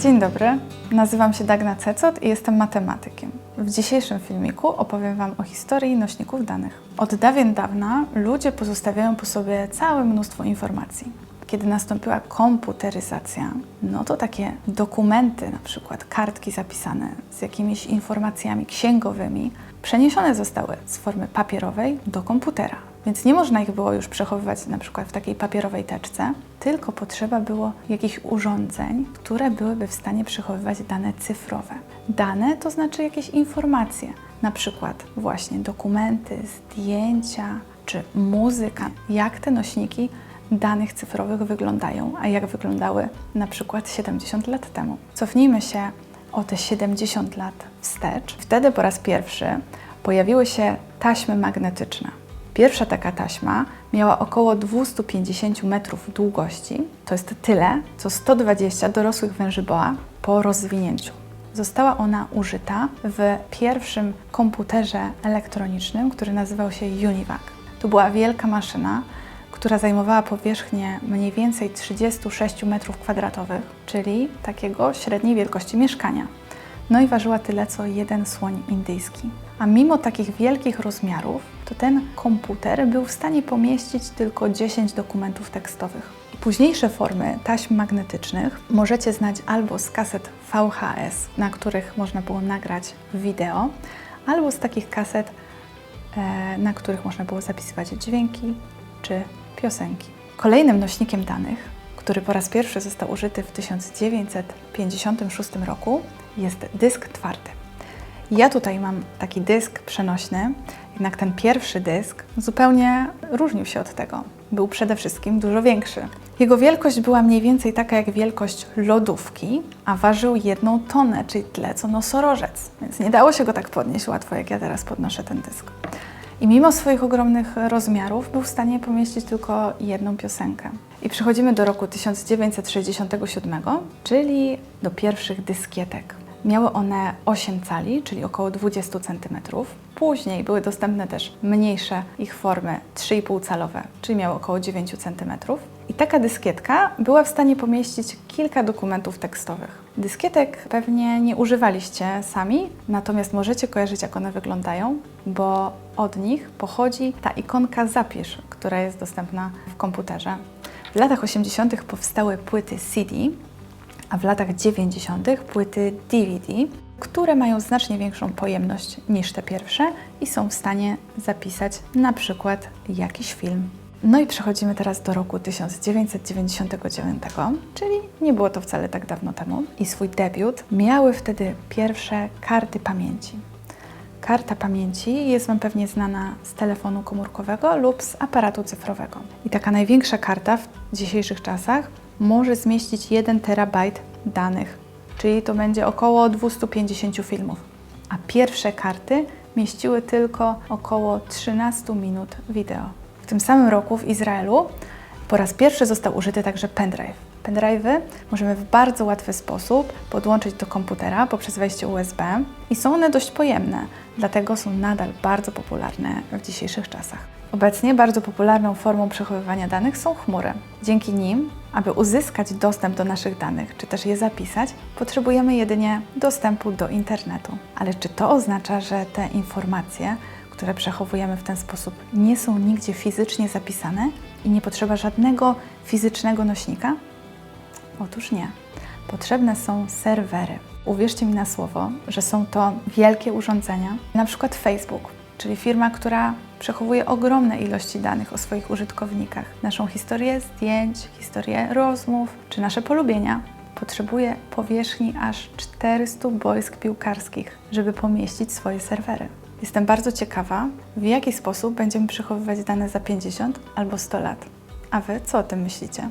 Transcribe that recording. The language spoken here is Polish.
Dzień dobry, nazywam się Dagna Cecot i jestem matematykiem. W dzisiejszym filmiku opowiem Wam o historii nośników danych. Od dawien dawna ludzie pozostawiają po sobie całe mnóstwo informacji. Kiedy nastąpiła komputeryzacja, no to takie dokumenty, na przykład kartki zapisane z jakimiś informacjami księgowymi, przeniesione zostały z formy papierowej do komputera. Więc nie można ich było już przechowywać na przykład w takiej papierowej teczce, tylko potrzeba było jakichś urządzeń, które byłyby w stanie przechowywać dane cyfrowe. Dane to znaczy jakieś informacje, na przykład właśnie dokumenty, zdjęcia czy muzyka. Jak te nośniki danych cyfrowych wyglądają, a jak wyglądały na przykład 70 lat temu. Cofnijmy się o te 70 lat wstecz. Wtedy po raz pierwszy pojawiły się taśmy magnetyczne. Pierwsza taka taśma miała około 250 metrów długości. To jest tyle, co 120 dorosłych węży boa po rozwinięciu. Została ona użyta w pierwszym komputerze elektronicznym, który nazywał się Univac. To była wielka maszyna, która zajmowała powierzchnię mniej więcej 36 metrów kwadratowych, czyli takiego średniej wielkości mieszkania. No i ważyła tyle co jeden słoń indyjski. A mimo takich wielkich rozmiarów, to ten komputer był w stanie pomieścić tylko 10 dokumentów tekstowych. Późniejsze formy taśm magnetycznych możecie znać albo z kaset VHS, na których można było nagrać wideo, albo z takich kaset, e, na których można było zapisywać dźwięki czy piosenki. Kolejnym nośnikiem danych, który po raz pierwszy został użyty w 1956 roku, jest dysk twardy. Ja tutaj mam taki dysk przenośny, jednak ten pierwszy dysk zupełnie różnił się od tego. Był przede wszystkim dużo większy. Jego wielkość była mniej więcej taka jak wielkość lodówki, a ważył jedną tonę, czyli tyle co nosorożec. Więc nie dało się go tak podnieść łatwo, jak ja teraz podnoszę ten dysk. I mimo swoich ogromnych rozmiarów był w stanie pomieścić tylko jedną piosenkę. I przechodzimy do roku 1967, czyli do pierwszych dyskietek. Miały one 8 cali, czyli około 20 cm. Później były dostępne też mniejsze ich formy 3,5 calowe, czyli miały około 9 cm. I taka dyskietka była w stanie pomieścić kilka dokumentów tekstowych. Dyskietek pewnie nie używaliście sami, natomiast możecie kojarzyć, jak one wyglądają, bo od nich pochodzi ta ikonka Zapisz, która jest dostępna w komputerze. W latach 80. powstały płyty CD, a w latach 90. płyty DVD, które mają znacznie większą pojemność niż te pierwsze i są w stanie zapisać na przykład jakiś film. No i przechodzimy teraz do roku 1999, czyli nie było to wcale tak dawno temu. I swój debiut miały wtedy pierwsze karty pamięci. Karta pamięci jest Wam pewnie znana z telefonu komórkowego lub z aparatu cyfrowego. I taka największa karta w dzisiejszych czasach może zmieścić 1 terabajt danych, czyli to będzie około 250 filmów. A pierwsze karty mieściły tylko około 13 minut wideo. W tym samym roku w Izraelu po raz pierwszy został użyty także pendrive. Pendrive'y możemy w bardzo łatwy sposób podłączyć do komputera poprzez wejście USB i są one dość pojemne, dlatego są nadal bardzo popularne w dzisiejszych czasach. Obecnie bardzo popularną formą przechowywania danych są chmury. Dzięki nim, aby uzyskać dostęp do naszych danych, czy też je zapisać, potrzebujemy jedynie dostępu do internetu. Ale czy to oznacza, że te informacje, które przechowujemy w ten sposób, nie są nigdzie fizycznie zapisane i nie potrzeba żadnego fizycznego nośnika? Otóż nie. Potrzebne są serwery. Uwierzcie mi na słowo, że są to wielkie urządzenia, na przykład Facebook, czyli firma, która przechowuje ogromne ilości danych o swoich użytkownikach. Naszą historię zdjęć, historię rozmów czy nasze polubienia. Potrzebuje powierzchni aż 400 boisk piłkarskich, żeby pomieścić swoje serwery. Jestem bardzo ciekawa, w jaki sposób będziemy przechowywać dane za 50 albo 100 lat. A Wy co o tym myślicie?